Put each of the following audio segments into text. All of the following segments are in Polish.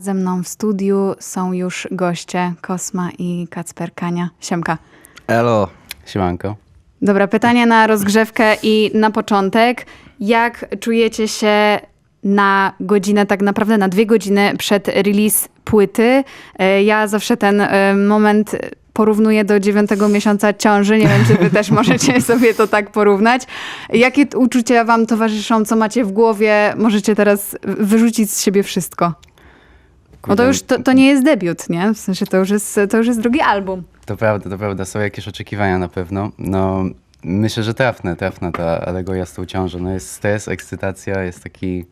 Ze mną w studiu są już goście Kosma i Kacper Kania. Siemka. Elo. Siemanko. Dobra, pytanie na rozgrzewkę i na początek. Jak czujecie się na godzinę, tak naprawdę na dwie godziny przed release płyty? E, Ja zawsze ten e, moment porównuję do dziewiątego miesiąca ciąży. Nie wiem, czy wy też możecie sobie to tak porównać. Jakie uczucia wam towarzyszą, co macie w głowie? Możecie teraz wyrzucić z siebie wszystko. Bo to już to, to nie jest debiut, nie? W sensie to już jest, to już jest drugi album. To prawda, to prawda. Są jakieś oczekiwania na pewno. No, myślę, że trafne, trafna ta alegoria z tą ciążą. No jest stres, ekscytacja, jest taki...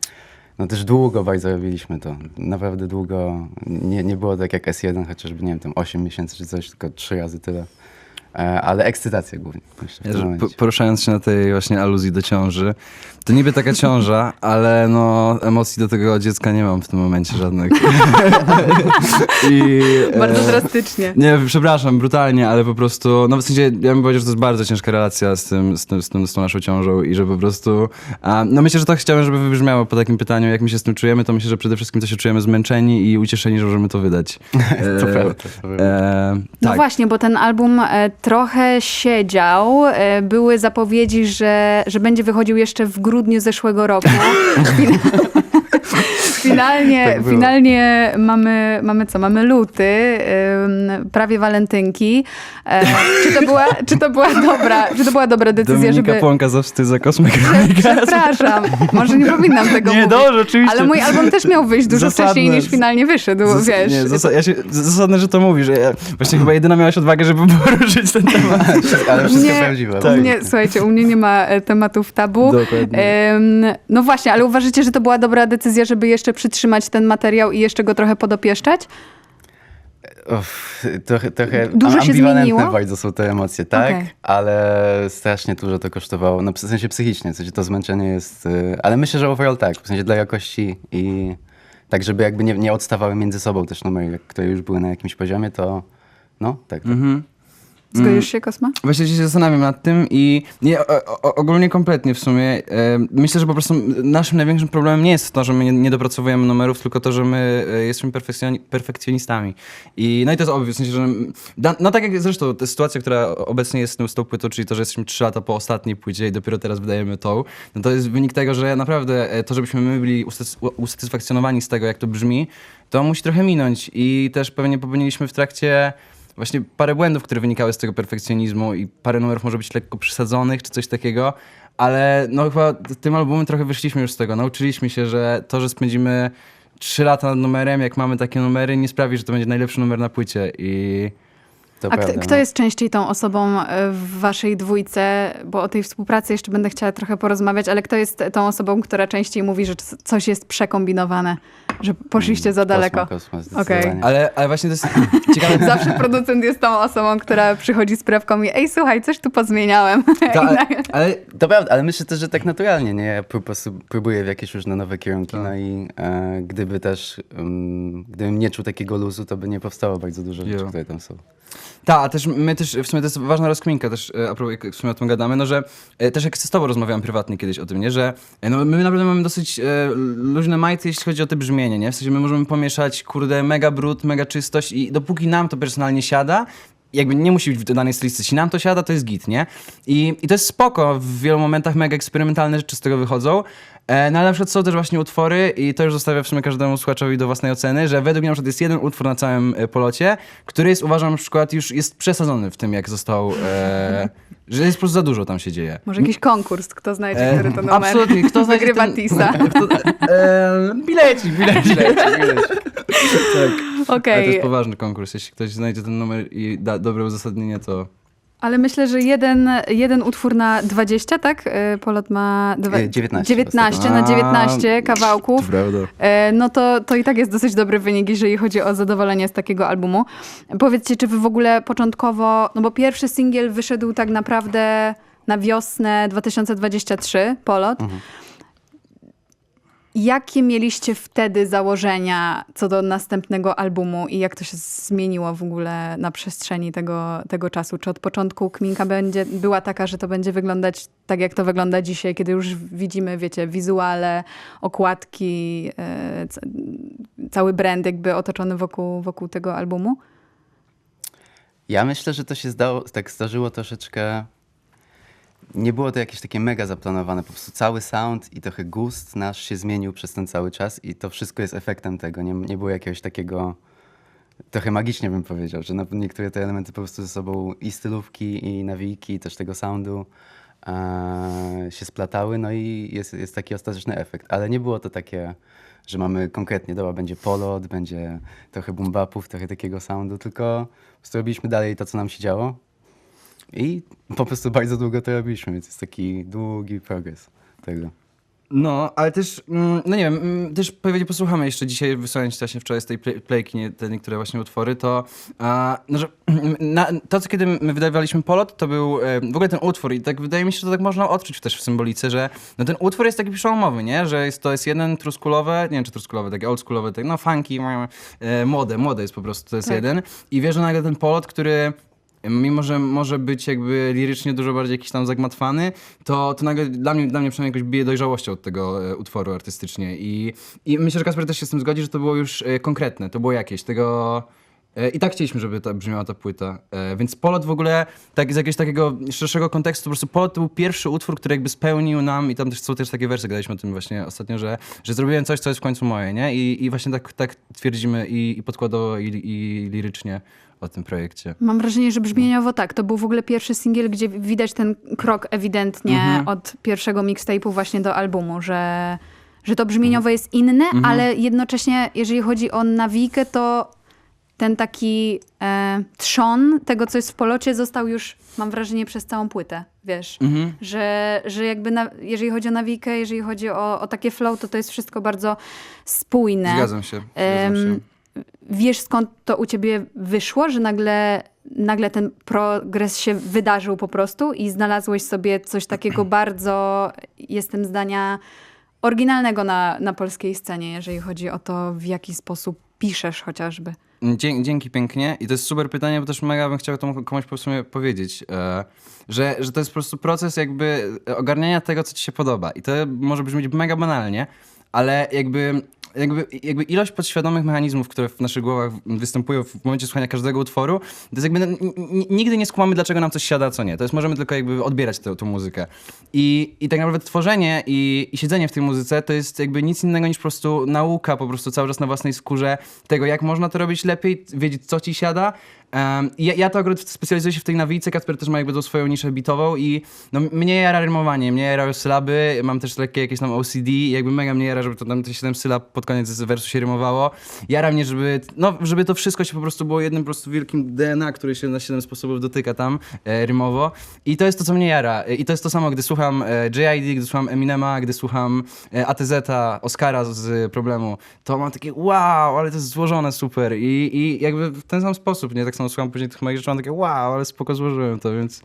No też długo bardzo robiliśmy to. Naprawdę długo. Nie, nie było tak jak S1, chociażby, nie wiem, tam 8 miesięcy czy coś, tylko 3 razy tyle. E, ale ekscytacja głównie, poruszając się na tej właśnie aluzji do ciąży, to niby taka ciąża, ale no emocji do tego dziecka nie mam w tym momencie żadnych. I, Bardzo e, drastycznie. Nie, przepraszam, brutalnie, ale po prostu, no w sensie, ja bym powiedział, że to jest bardzo ciężka relacja z tym, z tym, z tym, z tą naszą ciążą i że po prostu, a, no myślę, że to chciałem, żeby wybrzmiało po takim pytaniu, jak my się z tym czujemy, to myślę, że przede wszystkim to się czujemy zmęczeni i ucieszeni, że możemy to wydać. To E, prawda, to prawda. e, No tak. właśnie, bo ten album e, trochę siedział. E, były zapowiedzi, że, że będzie wychodził jeszcze w grudniu zeszłego roku. Fin- finalnie Tak finalnie mamy, mamy co? Mamy luty, prawie walentynki. E, czy, to była, czy to była dobra, czy to była dobra decyzja, Dominika żeby... Płonka za wstyd za kosmyk. Przepraszam, może nie powinnam tego Nie, mówić. dobrze, oczywiście. Ale mój album też miał wyjść dużo Zasadne. wcześniej niż finalnie wyszedł, Zas- wiesz. Nie, ja się, zasadne, że to mówisz. Ja, właśnie chyba jedyna miałaś odwagę, żeby poruszyć ten temat. Ale wszystko Nie, prawdziwe. U mnie, słuchajcie, u mnie nie ma e, tematów tabu. Dokładnie. No właśnie, ale uważacie, że to była dobra decyzja, żeby jeszcze przytrzymać ten materiał i jeszcze go trochę podopieszczać? Uff, trochę, trochę Dużo się zmieniło? bardzo są te emocje, tak? Okej. Ale strasznie dużo to kosztowało. No w sensie psychicznie, w sensie to zmęczenie jest... y, Ale myślę, że overall tak, w sensie dla jakości i tak, żeby jakby nie, nie odstawały między sobą też numery, jak- które już były na jakimś poziomie, to no, tak. tak. Mhm. Zgodzisz się, Kosma? Właśnie się zastanawiam nad tym i nie, o, o, ogólnie kompletnie w sumie. E, myślę, że po prostu naszym największym problemem nie jest to, że my nie, nie dopracowujemy numerów, tylko to, że my e, jesteśmy perfekcjoni- perfekcjonistami. I, no i to jest obvious, w sensie, że da, no tak jak zresztą ta sytuacja, która obecnie jest z tą- płytą, czyli to, że jesteśmy 3 lata po ostatniej płycie i dopiero teraz wydajemy tą, no to jest wynik tego, że naprawdę e, to, żebyśmy my byli usatys- usatysfakcjonowani z tego, jak to brzmi, to musi trochę minąć i też pewnie popełniliśmy w trakcie właśnie parę błędów, które wynikały z tego perfekcjonizmu i parę numerów może być lekko przesadzonych czy coś takiego, ale no chyba tym albumem trochę wyszliśmy już z tego. Nauczyliśmy się, że to, że spędzimy trzy lata nad numerem, jak mamy takie numery, nie sprawi, że to będzie najlepszy numer na płycie i To A kto, prawda, kto no. jest częściej tą osobą e, w waszej dwójce? Bo o tej współpracy jeszcze będę chciała trochę porozmawiać, ale kto jest tą osobą, która częściej mówi, że coś jest przekombinowane, że poszliście za daleko? Kosmo, kosmo, zdecydowanie. ale, ale właśnie to jest ciekawe. Zawsze producent jest tą osobą, która przychodzi z prawką i ej, słuchaj, coś tu pozmieniałem. To, ale, ale To prawda, ale myślę też, że tak naturalnie, nie? Ja po prostu próbuję w jakieś różne nowe kierunki, Tak. no i e, gdyby też, um, gdybym nie czuł takiego luzu, to by nie powstało bardzo dużo rzeczy, które tam są. Tak, a też my też, w sumie to jest ważna rozkminka też, e, a propos, jak w sumie o tym gadamy, no że e, też jak z tobą rozmawiałem prywatnie kiedyś o tym, nie, że e, no, my naprawdę mamy dosyć e, luźne majty, jeśli chodzi o te brzmienie, nie, w sensie my możemy pomieszać, kurde, mega brud, mega czystość i dopóki nam to personalnie siada, jakby nie musi być w danej stylistyce, jeśli nam to siada, to jest git, nie? I, I to jest spoko, w wielu momentach mega eksperymentalne rzeczy z tego wychodzą, No ale na przykład są też właśnie utwory i to już zostawia w sumie każdemu słuchaczowi do własnej oceny, że według mnie na przykład jest jeden utwór na całym e, polocie, który jest uważam na przykład już jest przesadzony w tym jak został, e, że jest po prostu za dużo tam się dzieje. Może jakiś konkurs, kto znajdzie, E, który to numer absolutnie, kto znajdzie wygrywa ten- Tisa. Kto, e, bileci, bileci. tak. Ale Okej, to jest poważny konkurs, jeśli ktoś znajdzie ten numer i da dobre uzasadnienie, to... ale myślę, że jeden, jeden utwór na 20, tak? E, Polot ma dwa, E, 19 19 na A, 19 kawałków. prawda. E, No to, to i tak jest dosyć dobry wynik, jeżeli chodzi o zadowolenie z takiego albumu. Powiedzcie, czy wy w ogóle początkowo, no bo pierwszy singiel wyszedł tak naprawdę na wiosnę 2023, Polot. Jakie mieliście wtedy założenia co do następnego albumu i jak to się zmieniło w ogóle na przestrzeni tego, tego czasu? Czy od początku kminka będzie, była taka, że to będzie wyglądać tak, jak to wygląda dzisiaj, kiedy już widzimy, wiecie, wizuale, okładki, e, ca- cały brand jakby otoczony wokół, wokół tego albumu? Ja myślę, że to się zdało, tak zdarzyło troszeczkę. Nie było to jakieś takie mega zaplanowane. Po prostu cały sound i trochę gust nasz się zmienił przez ten cały czas i to wszystko jest efektem tego. Nie, nie było jakiegoś takiego. Trochę magicznie bym powiedział, że niektóre te elementy po prostu ze sobą i stylówki, i nawijki, i też tego soundu e, się splatały, no i jest, jest taki ostateczny efekt. Ale nie było to takie, że mamy konkretnie, dobra, będzie polot, będzie trochę boom-bapów, trochę takiego soundu, tylko po prostu robiliśmy dalej to, co nam się działo i po prostu bardzo długo to robiliśmy, więc jest taki długi progres tego. No, ale też, mm, no nie wiem, mm, też pewnie posłuchamy jeszcze dzisiaj, wysłałem ci właśnie wczoraj z tej play- playki nie, te niektóre właśnie utwory, to, a, no, że na, to, co kiedy my wydawaliśmy Polot, to był e, w ogóle ten utwór i tak wydaje mi się, że to tak można odczuć też w symbolice, że no, ten utwór jest taki przełomowy, nie? Że jest, to jest jeden truskulowe, nie wiem czy truskulowe, takie oldschoolowe, tak, no funky, e, młode, młode jest po prostu, to jest Tak. jeden i wiesz, że nagle ten Polot, który mimo że może być jakby lirycznie dużo bardziej jakiś tam zagmatwany, to, to nagle dla mnie, dla mnie przynajmniej jakoś bije dojrzałością od tego e, utworu artystycznie. I, I myślę, że Kasper też się z tym zgodzi, że to było już e, konkretne, to było jakieś tego... e, I tak chcieliśmy, żeby ta, brzmiała ta płyta. E, Więc Polot w ogóle, tak z jakiegoś takiego szerszego kontekstu, po prostu Polot to był pierwszy utwór, który jakby spełnił nam, i tam też są też takie wersy, gadaliśmy o tym właśnie ostatnio, że, że zrobiłem coś, co jest w końcu moje, nie? I, i właśnie tak, tak twierdzimy i, i podkładowo, i, i lirycznie o tym projekcie. Mam wrażenie, że brzmieniowo tak. To był w ogóle pierwszy singiel, gdzie widać ten krok ewidentnie Mhm. od pierwszego mixtape'u właśnie do albumu, że, że to brzmieniowo jest inne, Mhm. ale jednocześnie, jeżeli chodzi o nawijkę, to ten taki e, trzon tego, co jest w polocie, został już, mam wrażenie, przez całą płytę, wiesz. Mhm. Że, że jakby, na, jeżeli chodzi o nawijkę, jeżeli chodzi o, o takie flow, to to jest wszystko bardzo spójne. Zgadzam się. Zgadzam się. Wiesz skąd to u ciebie wyszło, że nagle, nagle ten progres się wydarzył po prostu i znalazłeś sobie coś takiego bardzo, jestem zdania, oryginalnego na, na polskiej scenie, jeżeli chodzi o to, w jaki sposób piszesz chociażby. Dzie- dzięki pięknie. I to jest super pytanie, bo też mega bym chciał to komuś po sumie powiedzieć, e, że, że to jest po prostu proces jakby ogarniania tego, co ci się podoba. I to może brzmieć mega banalnie, ale jakby, jakby, jakby ilość podświadomych mechanizmów, które w naszych głowach występują w momencie słuchania każdego utworu, to jest jakby, n- n- nigdy nie skumamy, dlaczego nam coś siada, a co nie. To jest, możemy tylko jakby odbierać tę, tę muzykę. I, I tak naprawdę tworzenie i, i siedzenie w tej muzyce to jest jakby nic innego niż po prostu nauka po prostu cały czas na własnej skórze tego, jak można to robić lepiej, wiedzieć, co ci siada. Um, ja, ja to akurat specjalizuję się w tej nawijce, Kasper też ma jakby tą swoją niszę bitową i no, mnie jara rymowanie, mnie jarają sylaby, mam też lekkie jakieś tam OCD jakby mega mnie jara, żeby to tam te 7 sylab pod koniec wersu się rymowało. Jara mnie, żeby, no, żeby to wszystko się po prostu było jednym po prostu wielkim DNA, który się na 7 sposobów dotyka tam e, rymowo i to jest to, co mnie jara. E, I to jest to samo, gdy słucham e, JID, gdy słucham Eminema, gdy słucham e, ATZ, Oscara z, z Problemu, to mam takie wow, ale to jest złożone super i, i jakby w ten sam sposób, nie? Tak samo słucham później tych moich rzeczy, mam takie wow, ale spoko złożyłem to, więc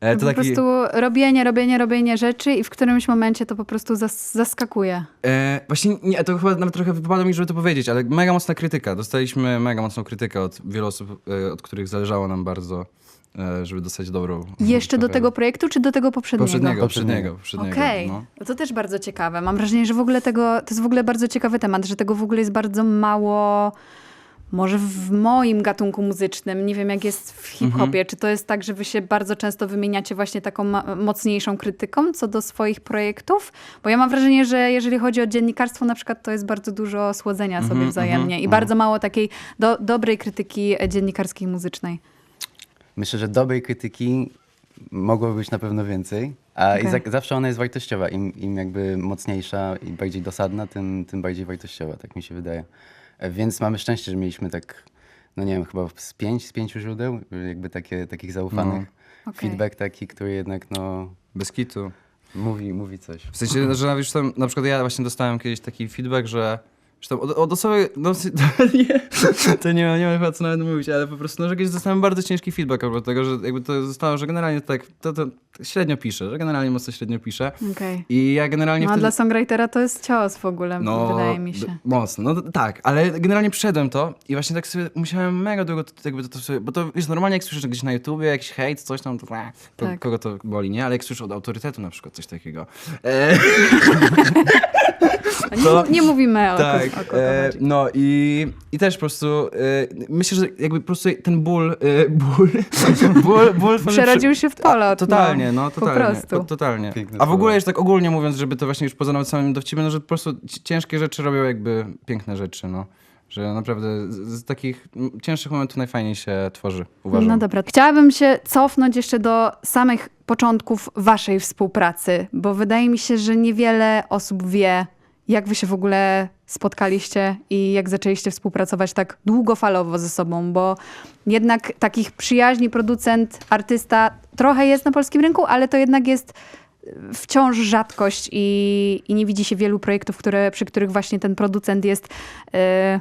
e, to po taki... prostu robienie, robienie, robienie rzeczy i w którymś momencie to po prostu zas- zaskakuje. E, właśnie nie, to chyba nawet trochę wypada mi, żeby to powiedzieć, ale mega mocna krytyka. Dostaliśmy mega mocną krytykę od wielu osób, e, od których zależało nam bardzo, e, żeby dostać dobrą. Jeszcze do tego projektu, czy do tego poprzedniego? Poprzedniego, Poprzedniego. poprzedniego. Okej, no. no to też bardzo ciekawe. Mam wrażenie, że w ogóle tego, to jest w ogóle bardzo ciekawy temat, że tego w ogóle jest bardzo mało, może w moim gatunku muzycznym, nie wiem jak jest w hip-hopie, Mhm. czy to jest tak, że wy się bardzo często wymieniacie właśnie taką mocniejszą krytyką co do swoich projektów? Bo ja mam wrażenie, że jeżeli chodzi o dziennikarstwo na przykład, to jest bardzo dużo słodzenia sobie Mhm, wzajemnie mhm, i mhm. bardzo mało takiej do, dobrej krytyki e, dziennikarskiej muzycznej. Myślę, że dobrej krytyki mogłoby być na pewno więcej, a i Okej. za, zawsze ona jest wartościowa. Im, Im jakby mocniejsza i bardziej dosadna, tym, tym bardziej wartościowa, tak mi się wydaje. Więc mamy szczęście, że mieliśmy tak, no nie wiem, chyba z pięć, z pięciu źródeł, jakby takie, takich zaufanych. Okej. Feedback taki, który jednak no, Bez kitu. mówi, mówi coś. W sensie, że już tam, na przykład ja właśnie dostałem kiedyś taki feedback, że, Czy tam od, od osoby, no to nie, to nie ma, nie ma chyba co nawet mówić, ale po prostu, no, że kiedyś dostałem bardzo ciężki feedback oprócz tego, że jakby to zostało, że generalnie tak, to, to średnio piszę, że generalnie mocno średnio piszę. Okej. I ja generalnie No a wtedy... dla songwritera to jest cios w ogóle, No, wydaje mi się. Mocno, no tak, ale generalnie przyszedłem to i właśnie tak sobie musiałem mega długo to, jakby to, to sobie, bo to jest normalnie jak słyszysz gdzieś na YouTubie jakiś hejt, coś tam, to, to Tak. kogo to boli, nie? Ale jak słyszysz od autorytetu na przykład coś takiego. E, Nie, to- nie mówimy o, tak, o kogo e, no i, i też po prostu e, myślę, że jakby po prostu ten ból, e, ból, ból, ból Przerodził się w polot. Totalnie, no, totalnie. Po prostu. To, totalnie. A w ogóle jeszcze tak ogólnie mówiąc, żeby to właśnie już poza nawet samym dowcipem, no, że po prostu ci- ciężkie rzeczy robią jakby piękne rzeczy, no. Że naprawdę z, z takich cięższych momentów najfajniej się tworzy, uważam. No dobra. Chciałabym się cofnąć jeszcze do samych początków waszej współpracy, bo wydaje mi się, że niewiele osób wie, jak wy się w ogóle spotkaliście i jak zaczęliście współpracować tak długofalowo ze sobą, bo jednak takich przyjaźni producent, artysta trochę jest na polskim rynku, ale to jednak jest wciąż rzadkość i, i nie widzi się wielu projektów, które, przy których właśnie ten producent jest... e,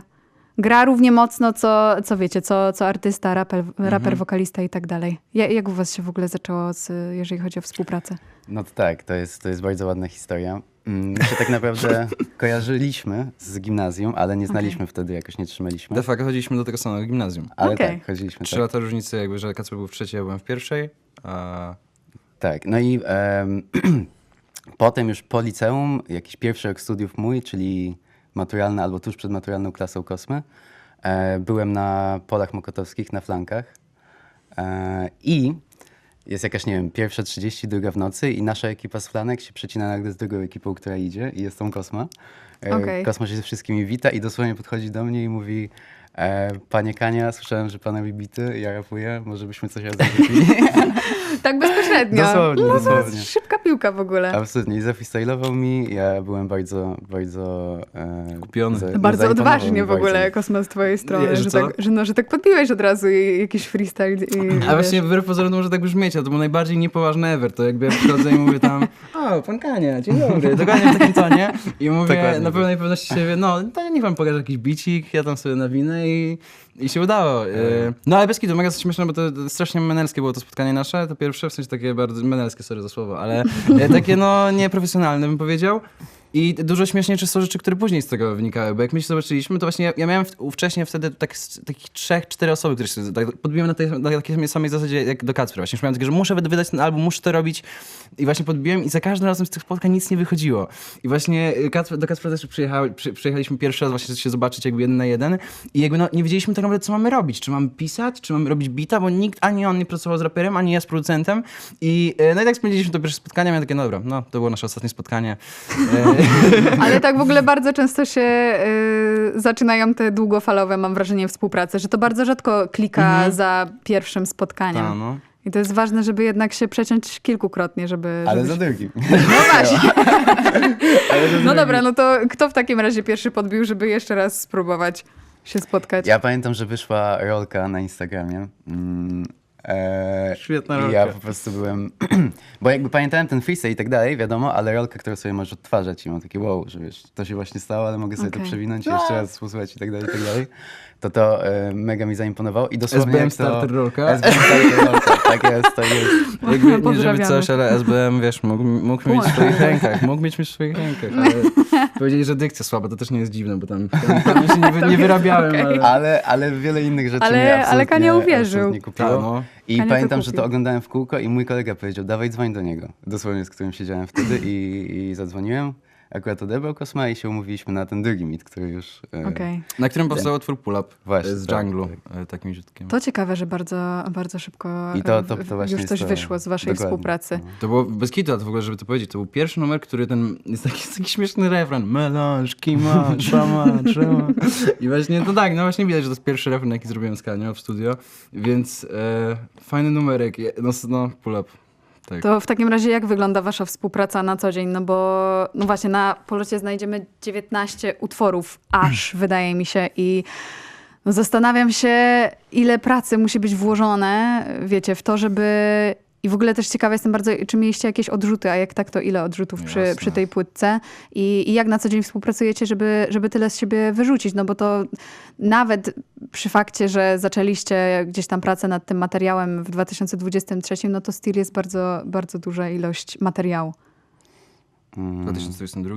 gra równie mocno, co, co wiecie, co, co artysta, raper, raper wokalista i tak dalej. Ja, jak u was się w ogóle zaczęło, z, jeżeli chodzi o współpracę? No to tak, to jest, to jest bardzo ładna historia. Mm, się tak naprawdę kojarzyliśmy z gimnazjum, ale nie znaliśmy wtedy, jakoś nie trzymaliśmy. De facto chodziliśmy do tego samego gimnazjum. Ale Okej. tak, chodziliśmy. Trzy Tak. lata różnicy jakby, że Kacper był w trzeciej, ja byłem w pierwszej. A... tak, no i em, potem już po liceum, jakiś pierwszy rok studiów mój, czyli maturalny albo tuż przed maturalną klasą Kosmy, e, byłem na polach mokotowskich, na flankach e, i jest jakaś, nie wiem, pierwsza 30, druga w nocy i nasza ekipa z flanek się przecina nagle z drugą ekipą, która idzie i jest tą Kosma. E, Okej. Kosma się ze wszystkimi wita i dosłownie podchodzi do mnie i mówi Panie Kania, słyszałem, że pana bity, ja rapuję, może byśmy coś razem zrobili. Tak bezpośrednio. Dosłownie, no, To dosłownie. jest szybka piłka w ogóle. Absolutnie. I zafreestylował mi. Ja byłem bardzo, bardzo... E, Kupiony. za- Bardzo odważnie w ogóle, bardzo. Kosmo, z twojej strony, że że, tak, że, no, że tak podbiłeś od razu i, jakiś freestyle. I, A właśnie wiesz. wbrew pozorom może tak brzmieć, ale to był najbardziej niepoważny ever. To jakby ja przychodzę i mówię tam, o, pan Kania, dzień dobry. Dokładnie w takim tonie. I mówię Dokładnie na pełnej pewności siebie, no, to niech pan pokaże jakiś bicik, ja tam sobie nawinę i, i się udało. E, No ale bez kitu, mega śmieszne, bo to to strasznie menelskie było to spotkanie nasze, to pierwsze, w sensie takie bardzo menelskie, sorry za słowo, ale e, takie no nieprofesjonalne bym powiedział. I dużo śmieszniejsze są rzeczy, które później z tego wynikały, bo jak my się zobaczyliśmy, to właśnie ja, ja miałem wcześniej wtedy tak, takich trzech, cztery osoby, które się tak, podbiłem na, tej, na takiej samej zasadzie jak do Kacpra. Właśnie już miałem takie, że muszę wy- wydać ten album, muszę to robić i właśnie podbiłem i za każdym razem z tych spotkań nic nie wychodziło. I właśnie y, Kacper, do Kacpra też przyjechał, przy, przyjechaliśmy pierwszy raz właśnie się zobaczyć jakby jeden na jeden i jakby no, nie wiedzieliśmy tak naprawdę, co mamy robić. Czy mamy pisać, czy mamy robić bita, bo nikt, ani on nie pracował z raperem, ani ja z producentem. I y, no i tak spędziliśmy to pierwsze spotkanie, miałem takie, no dobra, no to było nasze ostatnie spotkanie. Ale tak w ogóle bardzo często się y, zaczynają te długofalowe, mam wrażenie, współprace, że to bardzo rzadko klika za pierwszym spotkaniem. ta, no. I to jest ważne, żeby jednak się przeciąć kilkukrotnie, żeby... Ale żeby za drugim. No właśnie. No dobra, no to kto w takim razie pierwszy podbił, żeby jeszcze raz spróbować się spotkać? Ja pamiętam, że wyszła rolka na Instagramie. Mm, e, Świetna I rolka. ja po prostu byłem... bo jakby pamiętałem ten freestyle i tak dalej, wiadomo, ale rolkę, którą sobie możesz odtwarzać i mam takie wow, że wiesz, to się właśnie stało, ale mogę sobie Okej. to przewinąć i jeszcze raz posłuchać i tak dalej, i tak dalej. To to e, mega mi zaimponowało i dosłownie SBM jak to... Starter rolka. SBM Starter rolka, tak jest, tak jest. Jakby, nie żeby coś, ale SBM, wiesz, mógł, mógł mieć w swoich rękach, mógł mieć w swoich rękach, ale powiedzieli, że dykcja słaba, to też nie jest dziwne, bo tam, tam, tam się nie, nie wyrabiałem, okej. ale... Ale, ale wiele innych rzeczy Ale- mnie ale Kania uwierzył. absolutnie kupiło. Ta, no. I Kania to pamiętam, że kupił. to oglądałem w kółko i mój kolega powiedział, dawaj dzwoń do niego. Dosłownie z którym siedziałem wtedy i, i zadzwoniłem. Akurat odebrał Kosma i się umówiliśmy na ten drugi mit, który już... e, Okej. Na którym powstał utwór Pull Up Właśnie, z tak, Dżunglu, tak. e, takim ziutkiem. To ciekawe, że bardzo, bardzo szybko I to- e, to- to właśnie już coś to- wyszło z waszej dokładnie. współpracy. No. To było bez kitu, to w ogóle, żeby to powiedzieć, to był pierwszy numer, który ten, jest taki, jest taki śmieszny refren. Melanż, kima, trama, trama. I właśnie, no tak, no właśnie widać, że to jest pierwszy refren, jaki zrobiłem z Kanią w studio, więc e, fajny numerek, no, no pull up. Tak. To w takim razie jak wygląda wasza współpraca na co dzień? No bo no właśnie na polocie znajdziemy 19 utworów aż, wydaje mi się i zastanawiam się, ile pracy musi być włożone, wiecie, w to, żeby I w ogóle też ciekawa jestem bardzo, czy mieliście jakieś odrzuty, a jak tak, to ile odrzutów przy, przy tej płytce? I, I jak na co dzień współpracujecie, żeby, żeby tyle z siebie wyrzucić? No bo to nawet przy fakcie, że zaczęliście gdzieś tam pracę nad tym materiałem w 2023, no to still jest bardzo, bardzo duża ilość materiału W 2022.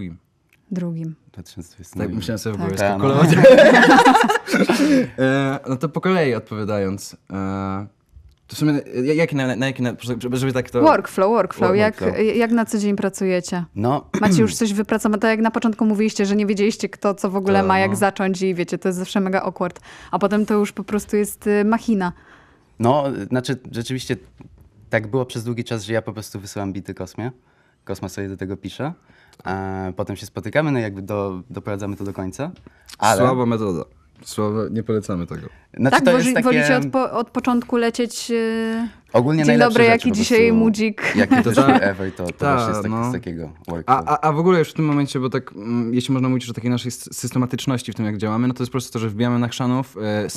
drugim. 2020. Tak, musiałem sobie w Tak. głowie Tak, no. no to po kolei odpowiadając. E, to w sumie, na, na jaki, na, żeby, tak to... Workflow, workflow. Work- Jak, workflow. jak na co dzień pracujecie? No, Macie już coś wypracowane? Tak jak na początku mówiliście, że nie wiedzieliście kto co w ogóle To, ma, jak no. zacząć i wiecie, to jest zawsze mega awkward. A potem to już po prostu jest y, machina. no, znaczy rzeczywiście tak było przez długi czas, że ja po prostu wysyłam bity Kosmie. Kosma sobie do tego pisze. A potem się spotykamy, no i jakby do, doprowadzamy to do końca. Ale Słaba metoda. Słaba, nie polecamy tego. znaczy, tak, to woli, jest takie, wolicie od, po, od początku lecieć... y, ogólnie Dzień dobry, rzeczy jaki dzisiaj prostu, mudzik. Jakie to Tak. ever, to, to Tak, właśnie jest tak, no. z takiego. A, a, a w ogóle już w tym momencie, bo tak, mm, jeśli można mówić o takiej naszej sy- systematyczności w tym, jak działamy, no to jest po prostu to, że wbijamy na chrzanów e,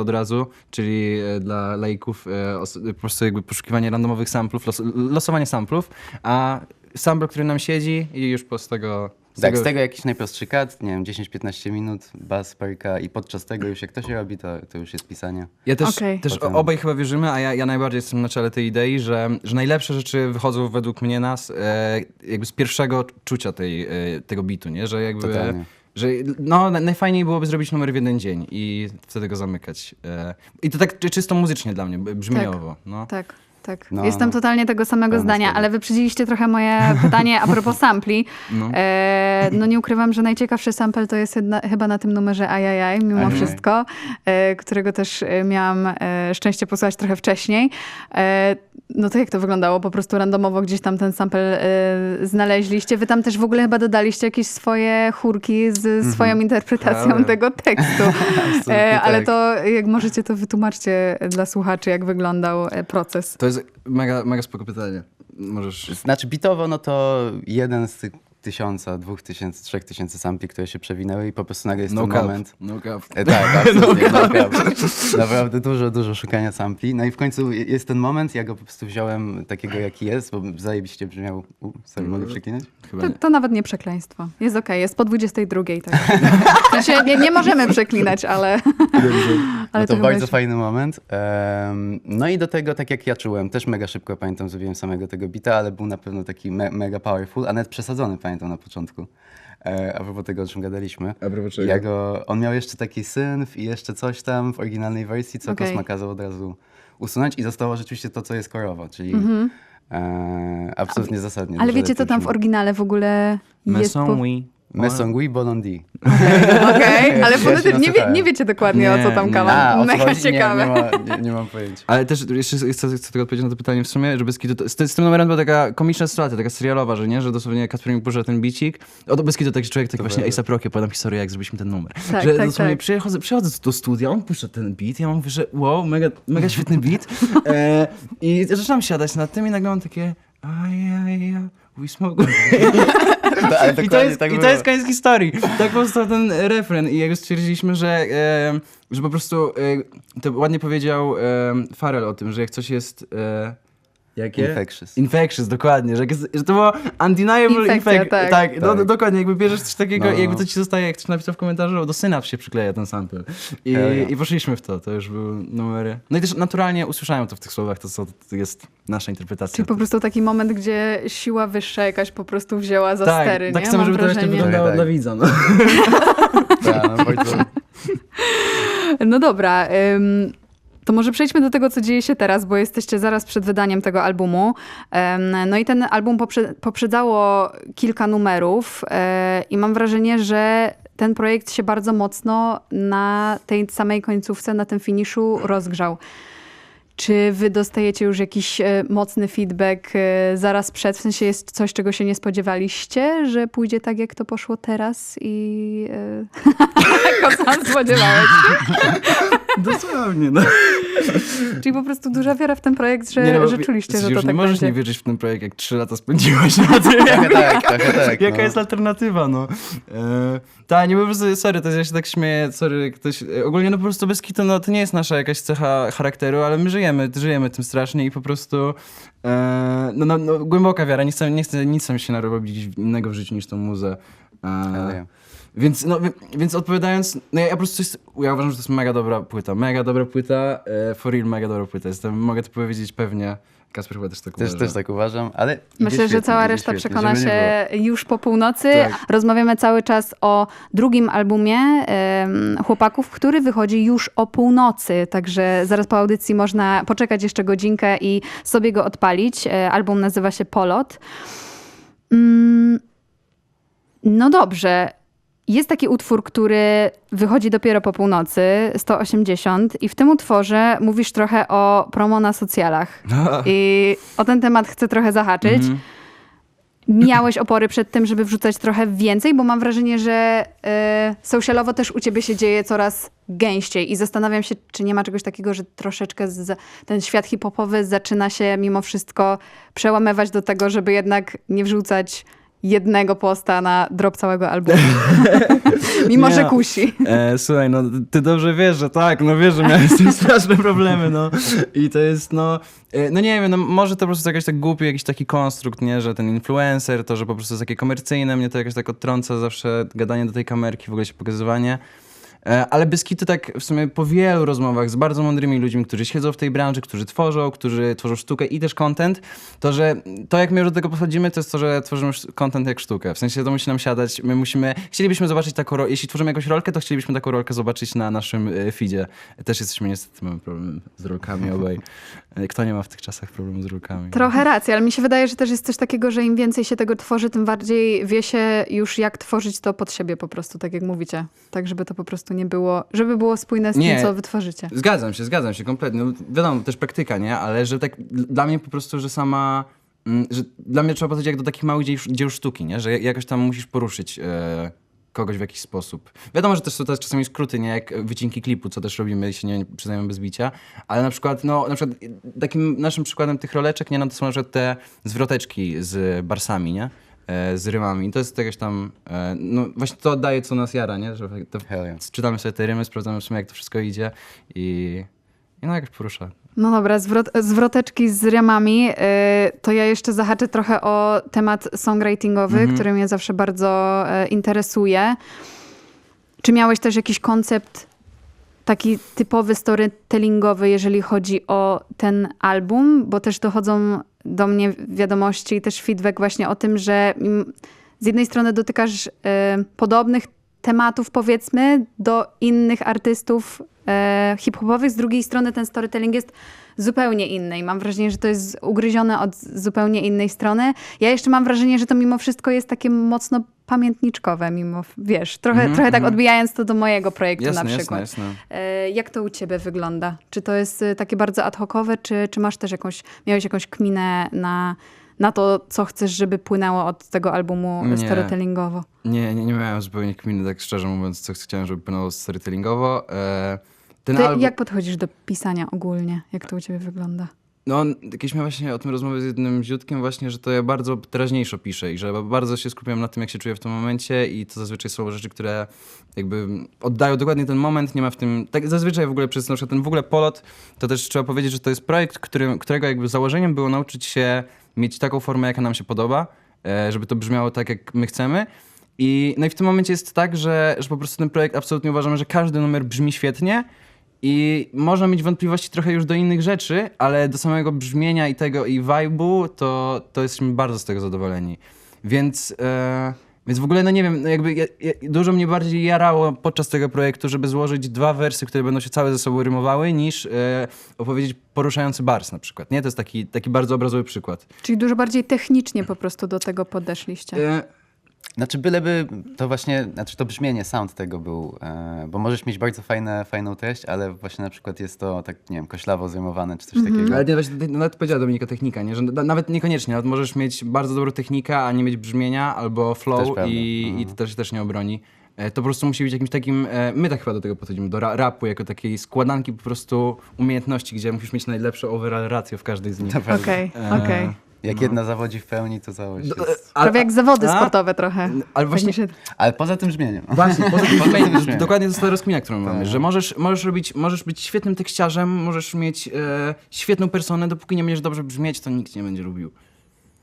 od razu, czyli e, dla laików e, os- po prostu jakby poszukiwanie randomowych samplów, los, losowanie samplów, a sample, który nam siedzi i już po z tego... Z Tak, z tego jakiś najprostszy kat, nie wiem, 10-15 minut, bas, perka i podczas tego już jak to się robi, to, to już jest pisanie. Ja też, Okej. też Potem- obaj chyba wierzymy, a ja, ja najbardziej jestem na czele tej idei, że, że najlepsze rzeczy wychodzą według mnie nas e, jakby z pierwszego czucia tej, e, tego bitu, nie? Że jakby... Totalnie. Że no, na- najfajniej byłoby zrobić numer w jeden dzień i wtedy go zamykać. E, I to tak czy- czysto muzycznie dla mnie, brzmieniowo. No. Tak, tak. No, Jestem no. totalnie tego samego zdania, zgoda. ale wyprzedziliście trochę moje pytanie a propos sampli. No. E, no nie ukrywam, że najciekawszy sample to jest jedna, chyba na tym numerze Ajajaj, mimo Ajajaj. wszystko, e, którego też e, miałam e, szczęście posłuchać trochę wcześniej. E, no to jak to wyglądało? Po prostu randomowo gdzieś tam ten sample znaleźliście. Wy tam też w ogóle chyba dodaliście jakieś swoje chórki z swoją interpretacją Prawda. tego tekstu. E, ale tak. to jak możecie to wytłumaczcie dla słuchaczy, jak wyglądał proces. Jest mega, mega spoko pytanie. Możesz... Znaczy bitowo, no to jeden z tych tysiąca, dwóch tysięcy, trzech tysięcy sampli, które się przewinęły i po prostu nagle jest No ten cap. moment. No cap. E, tak, absolutnie, no, cap. Naprawdę dużo, dużo szukania sampli. No i w końcu jest ten moment, ja go po prostu wziąłem takiego, jaki jest, bo zajebiście brzmiał... U, sorry, mogę przeklinać? Chyba To, to nawet nie przekleństwo. Jest okej, jest po 22. Tak. Sensie nie, nie możemy przeklinać, ale. ale no to chyba bardzo jest- fajny moment. Em, no i do tego, tak jak ja czułem, też mega szybko pamiętam, zrobiłem samego tego bita, ale był na pewno taki me mega powerful, a nawet przesadzony pamiętam na początku. E, a propos tego, o czym gadaliśmy. A propos czego? Ja go, on miał jeszcze taki synth i jeszcze coś tam w oryginalnej wersji, co Okej. Kosma kazał od razu usunąć i zostało rzeczywiście to, co jest korowo, czyli e, absolutnie zasadnie. Ale wiecie, co tam w oryginale w ogóle jest? oui. Mesongui Bonondi. Okej, ale Ja się fonetycznie nie, wie, nie wiecie dokładnie, o co tam Nie, o co Mega chodzi? Nie, ciekawe. nie, ma, nie, nie mam pojęcia. Ale też jeszcze chcę, chcę tylko odpowiedzieć na to pytanie w sumie, że to- z, z tym numerem była taka komiczna sytuacja, taka serialowa, że nie, że dosłownie Kacper mi puszcza ten bicik. O, to bez kitu taki człowiek, taki właśnie prawda. A$AP Rocky, opowiadam historię, jak zrobiliśmy ten numer. Tak, że tak, dosłownie tak. Przychodzę, przychodzę do studia, on puszcza ten beat, ja mówię, że wow, mega, mega świetny beat. E, I zaczynam siadać nad tym i nagle mam takie aj, we smoke. I to, jest, tak I to jest koniec historii. Tak powstał ten refren i jak stwierdziliśmy, że, e, że po prostu, e, to ładnie powiedział e, Farel o tym, że jak coś jest... E, jakie? Infectious. Infectious, dokładnie. Że, że to było undeniable Infekcja, infec- tak. tak, no, Tak. no, dokładnie. Jakby bierzesz coś takiego No, i jakby to ci zostaje, jak ktoś napisał w komentarzu, do synaps się przykleja ten sample. I, Ja, ja. I poszliśmy w to. To już był numery. No i też naturalnie usłyszałem to w tych słowach, to, co, to jest nasza interpretacja. Czyli po prostu taki moment, gdzie siła wyższa jakaś po prostu wzięła za tak, stery, tak nie? chcemy, Mam żeby to właśnie wrażenie. wyglądało Tak, dla tak. widza. No. Tak, no. No dobra. ym, to może przejdźmy do tego, co dzieje się teraz, bo jesteście zaraz przed wydaniem tego albumu. No i ten album poprze- poprzedzało kilka numerów e, i mam wrażenie, że ten projekt się bardzo mocno na tej samej końcówce, na tym finiszu rozgrzał. Czy wy dostajecie już jakiś e, mocny feedback e, zaraz przed? W sensie jest coś, czego się nie spodziewaliście, że pójdzie tak, jak to poszło teraz i... E... Kocan, spodziewałeś? Dosłownie, no. Czyli po prostu duża wiara w ten projekt, że, Nie, no, że czuliście, że już to nie tak możesz będzie. nie wierzyć w ten projekt, jak trzy lata spędziłaś na tym. Trochę tak, trochę tak. Jaka no. jest alternatywa, no? E, ta, nie po prostu, sorry, to ja się tak śmieję, sorry, ktoś, e, ogólnie no po prostu bez kitu, no to nie jest nasza jakaś cecha charakteru, ale my żyjemy, żyjemy tym strasznie i po prostu, e, no, no, no głęboka wiara, nie chcę, nie chcę nic tam się narobić innego w życiu niż tą muzę. E, Ale- więc, no, wi- więc odpowiadając, no ja, ja po prostu, jest, ja uważam, że to jest mega dobra płyta, mega dobra płyta, e, for real mega dobra płyta, jestem, mogę to powiedzieć pewnie, Kasper chyba też tak Też, uważa. też tak uważam, ale. idzie Myślę, że świetnie, cała idzie reszta świetnie, przekona żeby nie się już po północy. Tak. Rozmawiamy cały czas o drugim albumie em, chłopaków, który wychodzi już o północy. Także zaraz po audycji można poczekać jeszcze godzinkę i sobie go odpalić. E, Album nazywa się Polot. Mm, no dobrze. Jest taki utwór, który wychodzi dopiero po północy, 180, i w tym utworze mówisz trochę o promo na socjalach. I o ten temat chcę trochę zahaczyć. Mhm. Miałeś opory przed tym, żeby wrzucać trochę więcej, bo mam wrażenie, że y, socialowo też u ciebie się dzieje coraz gęściej i zastanawiam się, czy nie ma czegoś takiego, że troszeczkę z, ten świat hip-hopowy zaczyna się mimo wszystko przełamywać do tego, żeby jednak nie wrzucać jednego posta na drop całego albumu. mimo, Nie. że kusi. E, słuchaj, no ty dobrze wiesz, że tak, no wiesz, że miałem z tym straszne problemy, no. I to jest, no, e, no nie wiem, no może to po prostu jakiś tak głupi, jakiś taki konstrukt, nie, że ten influencer, to, że po prostu jest takie komercyjne, mnie to jakoś tak odtrąca zawsze gadanie do tej kamerki, w ogóle się pokazywanie. E, Ale bez kitu tak w sumie po wielu rozmowach z bardzo mądrymi ludźmi, którzy siedzą w tej branży, którzy tworzą, którzy tworzą sztukę i też content, to że to jak my do tego podchodzimy, to jest to, że tworzymy content jak sztukę. W sensie to musi nam siadać, my musimy, chcielibyśmy zobaczyć taką, jeśli tworzymy jakąś rolkę, to chcielibyśmy taką rolkę zobaczyć na naszym e, feedzie. Też jesteśmy niestety, mamy problem z rolkami obaj. E, Kto nie ma w tych czasach problemu z rolkami? Trochę racji, ale mi się wydaje, że też jest coś takiego, że im więcej się tego tworzy, tym bardziej wie się już jak tworzyć to pod siebie po prostu, tak jak mówicie. Tak, żeby to po prostu nie było, żeby było spójne z Nie. tym, co wytworzycie. Zgadzam się, zgadzam się kompletnie. No, wiadomo, też praktyka, nie? Ale że tak dla mnie po prostu, że sama. mm, Że dla mnie trzeba podchodzić jak do takich małych dzieł, dzieł sztuki, nie? Że jakoś tam musisz poruszyć e, kogoś w jakiś sposób. Wiadomo, że też są też czasami skróty, nie? Jak wycinki klipu, co też robimy się nie przyznajemy bez bicia. Ale na przykład, no, na przykład takim naszym przykładem tych roleczek, nie? No to są na przykład te zwroteczki z barsami, nie? E, z rymami. I to jest jakaś tam, e, no właśnie to daje, co nas jara, nie? Że to, Hell yeah. czytamy sobie te rymy, sprawdzamy w sumie, jak to wszystko idzie i, i no jakoś porusza. No dobra, zwrot, zwroteczki z rymami, y, to ja jeszcze zahaczę trochę o temat songwritingowy, Mhm. który mnie zawsze bardzo y, interesuje. Czy miałeś też jakiś koncept taki typowy storytellingowy, jeżeli chodzi o ten album? Bo też dochodzą do mnie wiadomości i też feedback właśnie o tym, że z jednej strony dotykasz y, podobnych tematów, powiedzmy, do innych artystów e, hip-hopowych, z drugiej strony ten storytelling jest zupełnie inny i mam wrażenie, że to jest ugryzione od zupełnie innej strony. Ja jeszcze mam wrażenie, że to mimo wszystko jest takie mocno pamiętniczkowe, mimo, wiesz, trochę, Mhm, trochę tak mhm. odbijając to do mojego projektu Jasne, na jasne, przykład. jasne. E, Jak to u ciebie wygląda? Czy to jest e, takie bardzo ad hocowe, czy, czy masz też jakąś, miałeś jakąś kminę na, na to, co chcesz, żeby płynęło od tego albumu Nie. storytellingowo? Nie, nie, nie miałem zupełnie kminy, tak szczerze mówiąc, co chciałem, żeby płynęło storytellingowo. E, ten Ty album, jak podchodzisz do pisania ogólnie? Jak to u ciebie wygląda? No jakieś miałem właśnie o tym rozmowę z jednym ziutkiem właśnie, że to ja bardzo teraźniejszo piszę i że bardzo się skupiam na tym, jak się czuję w tym momencie i to zazwyczaj są rzeczy, które jakby oddają dokładnie ten moment, nie ma w tym, tak zazwyczaj w ogóle przez na przykład ten w ogóle polot, to też trzeba powiedzieć, że to jest projekt, którym, którego jakby założeniem było nauczyć się mieć taką formę, jaka nam się podoba, e, żeby to brzmiało tak, jak my chcemy. I, no i w tym momencie jest tak, że, że po prostu ten projekt absolutnie uważamy, że każdy numer brzmi świetnie i można mieć wątpliwości trochę już do innych rzeczy, ale do samego brzmienia i tego i vibe'u, to, to jesteśmy bardzo z tego zadowoleni. Więc, e, więc w ogóle, no nie wiem, no jakby ja, ja, dużo mnie bardziej jarało podczas tego projektu, żeby złożyć dwa wersy, które będą się całe ze sobą rymowały, niż e, opowiedzieć poruszający bars na przykład. Nie? To jest taki, taki bardzo obrazowy przykład. Czyli dużo bardziej technicznie po prostu do tego podeszliście. E, Znaczy byleby to właśnie, znaczy to brzmienie, sound tego był, e, bo możesz mieć bardzo fajne, fajną treść, ale właśnie na przykład jest to tak, nie wiem, koślawo zrymowane czy coś takiego. Ale nie, właśnie, nawet powiedziała Dominika technika, nie? że na- nawet niekoniecznie, nawet możesz mieć bardzo dobrą technikę, a nie mieć brzmienia albo flow i, i Mhm. to też, też nie obroni. e, to po prostu musi być jakimś takim, e, my tak chyba do tego podchodzimy, do ra rapu, jako takiej składanki po prostu umiejętności, gdzie musisz mieć najlepsze overall ratio w każdej z nich. Naprawdę. Okej, E, okej. Jak jedna zawodzi w pełni, to całość Do- jest... a- Prawie jak zawody a- sportowe trochę. Ale właśnie, się- Ale poza tym brzmieniem. Właśnie, poza tym Poza tym brzmieniem, dokładnie to jest ta rozkmina, którą mamy, Tak. że możesz, możesz robić, możesz być świetnym tekściarzem, możesz mieć e, świetną personę, dopóki nie będziesz dobrze brzmieć, to nikt cię nie będzie lubił.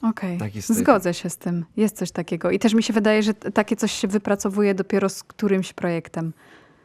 Okej, Tak jest. zgodzę się z tym. Jest coś takiego. I też mi się wydaje, że t- takie coś się wypracowuje dopiero z którymś projektem.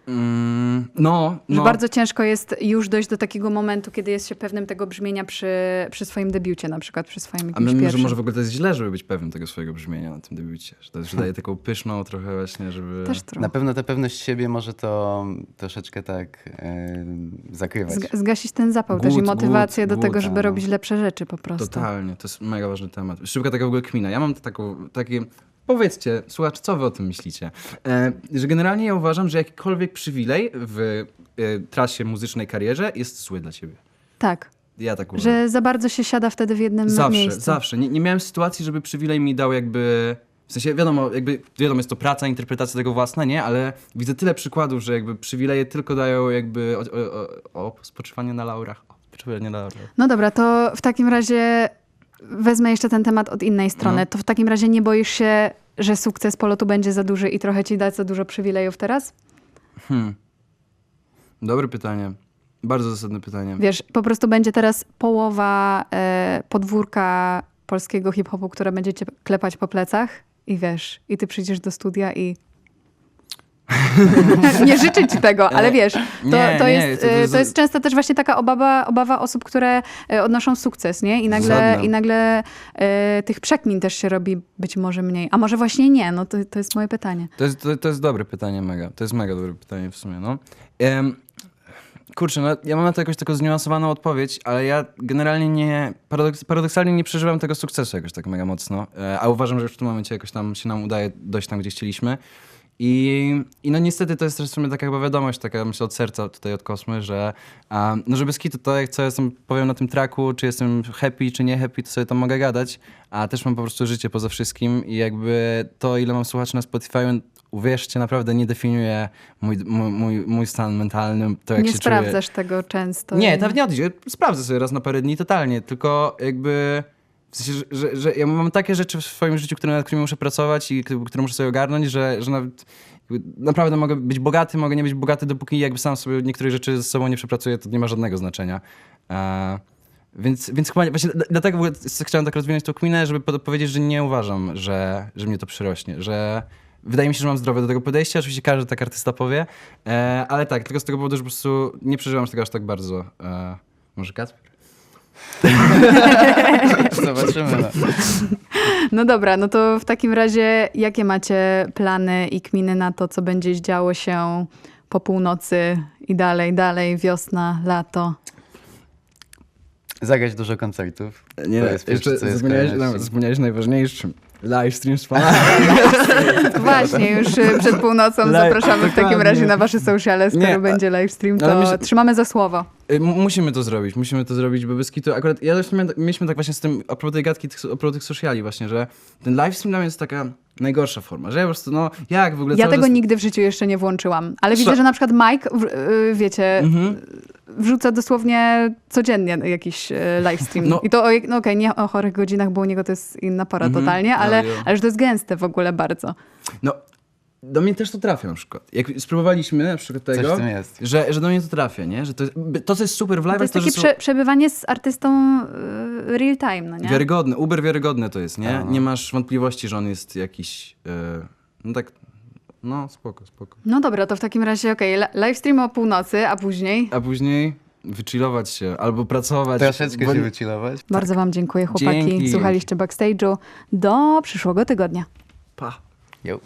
Mm, no, Że no. bardzo ciężko jest już dojść do takiego momentu, kiedy jest się pewnym tego brzmienia przy, przy swoim debiucie, na przykład przy swoim A jakimś my, że może w ogóle to jest źle, żeby być pewnym tego swojego brzmienia na tym debiucie. Że to że daje taką pyszną trochę właśnie, żeby... Też trochę. Na pewno ta pewność siebie może to troszeczkę tak e, zakrywać. Zga- Zgasić ten zapał też i motywację głód, do tego, głód, żeby no. robić lepsze rzeczy po prostu. Totalnie, to jest mega ważny temat. Szybka taka w ogóle kmina. Ja mam taką, takie, powiedzcie, słuchacz, co wy o tym myślicie? E, że generalnie ja uważam, że jakikolwiek przywilej w e, trasie muzycznej karierze jest zły dla ciebie. Tak, Ja tak uważam. że za bardzo się siada wtedy w jednym Zawsze, miejscu. zawsze. Nie, nie miałem sytuacji, żeby przywilej mi dał jakby... W sensie, wiadomo, jakby, wiadomo, jest to praca, interpretacja tego własna, nie? Ale widzę tyle przykładów, że jakby przywileje tylko dają jakby o, o, o, o spoczywanie na laurach. O, spoczywanie na laurach. No dobra, to w takim razie wezmę jeszcze ten temat od innej strony. No. To w takim razie nie boisz się, że sukces polotu będzie za duży i trochę ci dać za dużo przywilejów teraz? Hmm. Dobre pytanie. Bardzo zasadne pytanie. Wiesz, po prostu będzie teraz połowa e, podwórka polskiego hip-hopu, która będzie cię klepać po plecach i wiesz, i ty przyjdziesz do studia i... nie życzę ci tego, ale wiesz, to, Nie, to, jest, to- to jest- to jest często też właśnie taka obawa, obawa osób, które e, odnoszą sukces, nie? I nagle, i nagle e, tych przekmin też się robi być może mniej. A może właśnie nie? No to, to jest moje pytanie. To jest, to, to jest dobre pytanie, mega. To jest mega dobre pytanie w sumie, no. Em, kurczę, no, ja mam na to jakąś taką zniuansowaną odpowiedź, ale ja generalnie nie, paradoks, paradoksalnie nie przeżywam tego sukcesu jakoś tak mega mocno, e, a uważam, że już w tym momencie jakoś tam się nam udaje dojść tam, gdzie chcieliśmy. I, I no niestety to jest też w sumie taka chyba wiadomość, taka myślę od serca tutaj od Kosmy, że um, no żeby skitu to jak co jestem, powiem na tym traku, czy jestem happy, czy nie happy, to sobie tam mogę gadać, a też mam po prostu życie poza wszystkim i jakby to ile mam słuchaczy na Spotify, uwierzcie, naprawdę nie definiuje mój, mój, mój, mój stan mentalny, to jak nie się sprawdzasz tego często. Nie, nawet nie odejdzie, sprawdzę sobie raz na parę dni totalnie, tylko jakby... W sensie, że, że, że ja mam takie rzeczy w swoim życiu, które, nad którymi muszę pracować i które muszę sobie ogarnąć, że, że nawet naprawdę mogę być bogaty, mogę nie być bogaty, dopóki jakby sam sobie niektórych rzeczy ze sobą nie przepracuję, to nie ma żadnego znaczenia. E, więc, więc chyba właśnie dlatego chciałem tak rozwinąć tą kminę, żeby powiedzieć, że nie uważam, że, że mnie to przyrośnie, że wydaje mi się, że mam zdrowe do tego podejście, oczywiście każdy tak artysta powie, e, ale tak, tylko z tego powodu, że po prostu nie przeżywam tego aż tak bardzo. E, może Kacper? Zobaczymy. No. No dobra, no to w takim razie jakie macie plany i kminy na to, co będzie działo się po północy i dalej, dalej, wiosna, lato? Zagrać dużo koncertów. Nie, to jest pierwsze, co jest konieczne. zapomniałeś najważniejszym. Live stream z Właśnie, już y, przed północą Live, zapraszamy w takim razie na wasze sociale, skoro Nie, będzie live stream, ale to myślę- trzymamy za słowo. Y, Musimy to zrobić, musimy to zrobić, bo bez kitu, akurat ja miałem, mieliśmy tak właśnie z tym, a propos tej gadki, tych, a propos tych sociali właśnie, że ten live stream dla mnie jest taka najgorsza forma, że ja po prostu, no, jak w ogóle Ja tego czas- nigdy w życiu jeszcze nie włączyłam, ale widzę, że na przykład Mike, y, wiecie, Mhm. wrzuca dosłownie codziennie jakiś y, live stream. No. I to, no okej, nie o chorych godzinach, bo u niego to jest inna pora Mhm. totalnie, ale, No, ale że to jest gęste w ogóle bardzo. No, do mnie też to trafia na przykład. Jak spróbowaliśmy na przykład tego. Że, że do mnie to trafia, nie? Że to, to co jest super w live, To jest to, takie prze, przebywanie z artystą y, real time, no nie? wiarygodne, uber wiarygodne to jest, nie? Aha. Nie masz wątpliwości, że on jest jakiś, e, no tak, no spoko, spoko. No dobra, to w takim razie okej, li- live stream o północy, a później... A później wychillować się albo pracować. Troszeczkę bo- się wychillować. Bardzo wam dziękuję chłopaki, Dzięki. słuchaliście backstage'u. Do przyszłego tygodnia. Pa. Jo.